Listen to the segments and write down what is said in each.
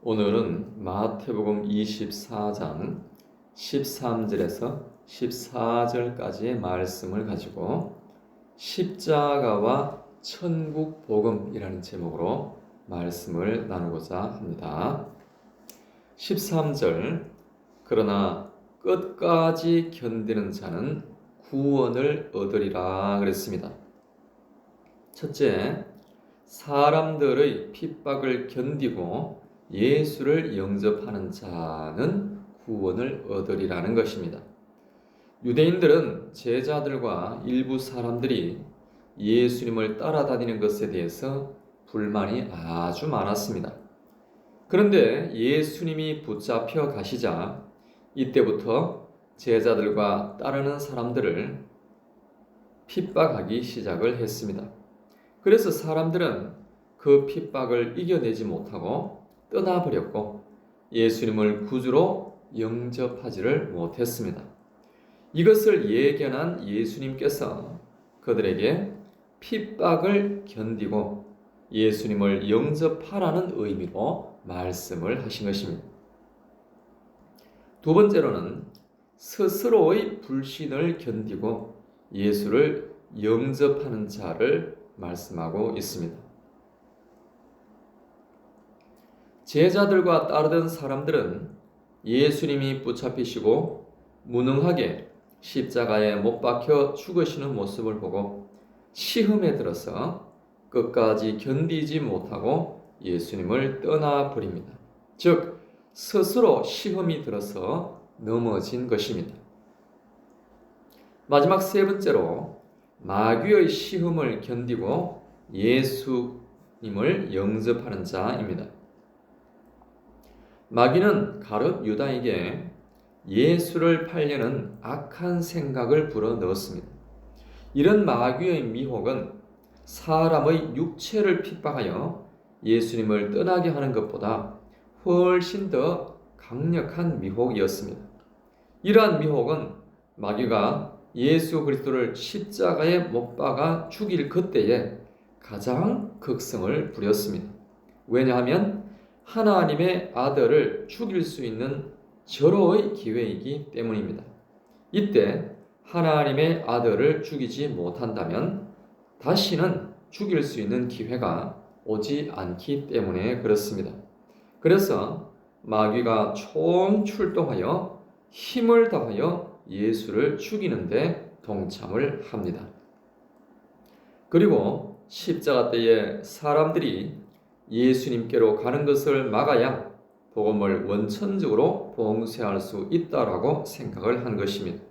오늘은 마태복음 24장 13절에서 14절까지의 말씀을 가지고 십자가와 천국 복음이라는 제목으로 말씀을 나누고자 합니다. 13절 그러나 끝까지 견디는 자는 구원을 얻으리라 그랬습니다. 첫째, 사람들의 핍박을 견디고 예수를 영접하는 자는 구원을 얻으리라는 것입니다. 유대인들은 제자들과 일부 사람들이 예수님을 따라다니는 것에 대해서 불만이 아주 많았습니다. 그런데 예수님이 붙잡혀 가시자 이때부터 제자들과 따르는 사람들을 핍박하기 시작을 했습니다. 그래서 사람들은 그 핍박을 이겨내지 못하고 떠나버렸고 예수님을 구주로 영접하지를 못했습니다. 이것을 예견한 예수님께서 그들에게 핍박을 견디고 예수님을 영접하라는 의미로 말씀을 하신 것입니다. 두 번째로는 스스로의 불신을 견디고 예수를 영접하는 자를 말씀하고 있습니다. 제자들과 따르던 사람들은 예수님이 붙잡히시고 무능하게 십자가에 못 박혀 죽으시는 모습을 보고 시험에 들어서 끝까지 견디지 못하고 예수님을 떠나버립니다. 즉, 스스로 시험이 들어서 넘어진 것입니다. 마지막 세 번째로 마귀의 시험을 견디고 예수님을 영접하는 자입니다. 마귀는 가롯 유다에게 예수를 팔려는 악한 생각을 불어 넣었습니다. 이런 마귀의 미혹은 사람의 육체를 핍박하여 예수님을 떠나게 하는 것보다 훨씬 더 강력한 미혹이었습니다. 이러한 미혹은 마귀가 예수 그리스도를 십자가에 못 박아 죽일 그때에 가장 극성을 부렸습니다. 왜냐하면 하나님의 아들을 죽일 수 있는 절호의 기회이기 때문입니다. 이때 하나님의 아들을 죽이지 못한다면 다시는 죽일 수 있는 기회가 오지 않기 때문에 그렇습니다. 그래서 마귀가 총 출동하여 힘을 다하여 예수를 죽이는데 동참을 합니다. 그리고 십자가 때에 사람들이 예수님께로 가는 것을 막아야 복음을 원천적으로 봉쇄할 수 있다라고 생각을 한 것입니다.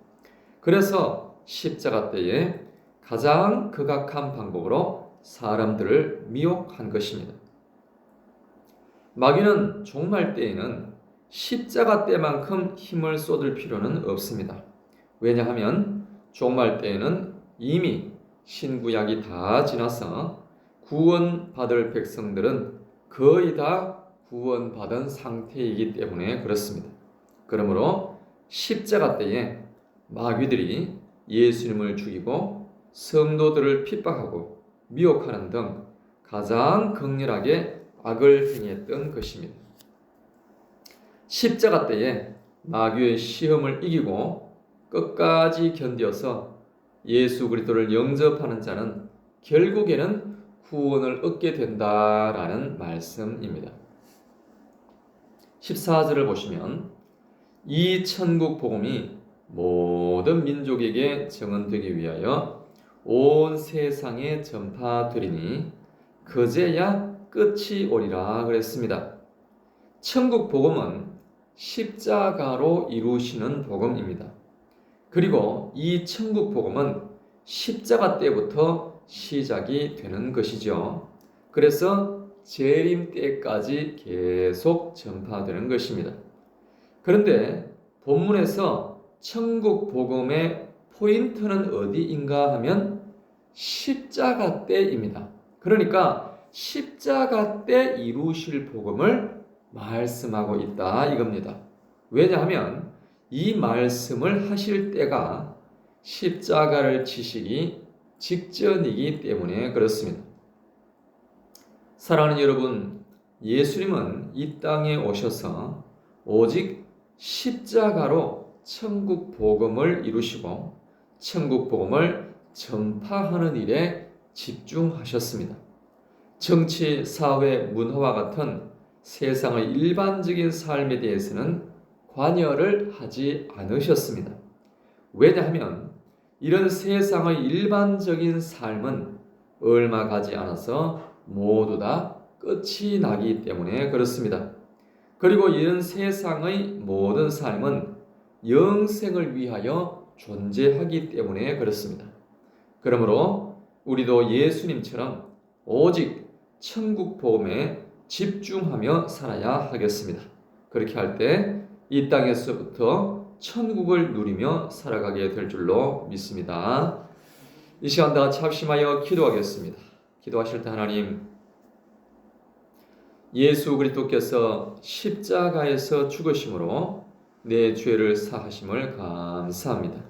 그래서 십자가 때에 가장 극악한 방법으로 사람들을 미혹한 것입니다. 마귀는 종말 때에는 십자가 때만큼 힘을 쏟을 필요는 없습니다. 왜냐하면 종말 때에는 이미 신구약이 다 지나서 구원받을 백성들은 거의 다 구원받은 상태이기 때문에 그렇습니다. 그러므로 십자가 때에 마귀들이 예수님을 죽이고 성도들을 핍박하고 미혹하는 등 가장 극렬하게 악을 행했던 것입니다. 십자가 때에 마귀의 시험을 이기고 끝까지 견디어서 예수 그리스도를 영접하는 자는 결국에는 구원을 얻게 된다라는 말씀입니다. 14절을 보시면 이 천국 복음이 모든 민족에게 증언되기 위하여 온 세상에 전파되리니 그제야 끝이 오리라 그랬습니다. 천국 복음은 십자가로 이루시는 복음입니다. 그리고 이 천국 복음은 십자가 때부터 시작이 되는 것이죠. 그래서 재림 때까지 계속 전파되는 것입니다. 그런데 본문에서 천국 복음의 포인트는 어디인가 하면 십자가 때입니다. 그러니까 십자가 때 이루실 복음을 말씀하고 있다 이겁니다. 왜냐하면 이 말씀을 하실 때가 십자가를 지시기 직전이기 때문에 그렇습니다. 사랑하는 여러분, 예수님은 이 땅에 오셔서 오직 십자가로 천국 복음을 이루시고 천국 복음을 전파하는 일에 집중하셨습니다. 정치, 사회, 문화와 같은 세상의 일반적인 삶에 대해서는 관여를 하지 않으셨습니다. 왜냐하면 이런 세상의 일반적인 삶은 얼마 가지 않아서 모두 다 끝이 나기 때문에 그렇습니다. 그리고 이런 세상의 모든 삶은 영생을 위하여 존재하기 때문에 그렇습니다. 그러므로 우리도 예수님처럼 오직 천국 복음에 집중하며 살아야 하겠습니다. 그렇게 할 때 이 땅에서부터 천국을 누리며 살아가게 될 줄로 믿습니다. 이 시간 다 같이 합심하여 기도하겠습니다. 기도하실 때 하나님 예수 그리스도께서 십자가에서 죽으심으로 내 죄를 사하심을 감사합니다.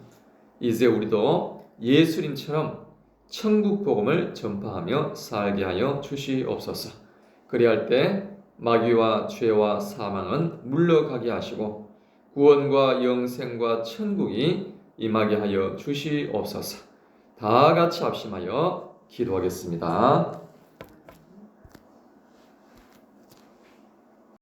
이제 우리도 예수님처럼 천국 복음을 전파하며 살게 하여 주시옵소서. 그리할 때 마귀와 죄와 사망은 물러가게 하시고 구원과 영생과 천국이 임하게 하여 주시옵소서. 다 같이 합심하여 기도하겠습니다.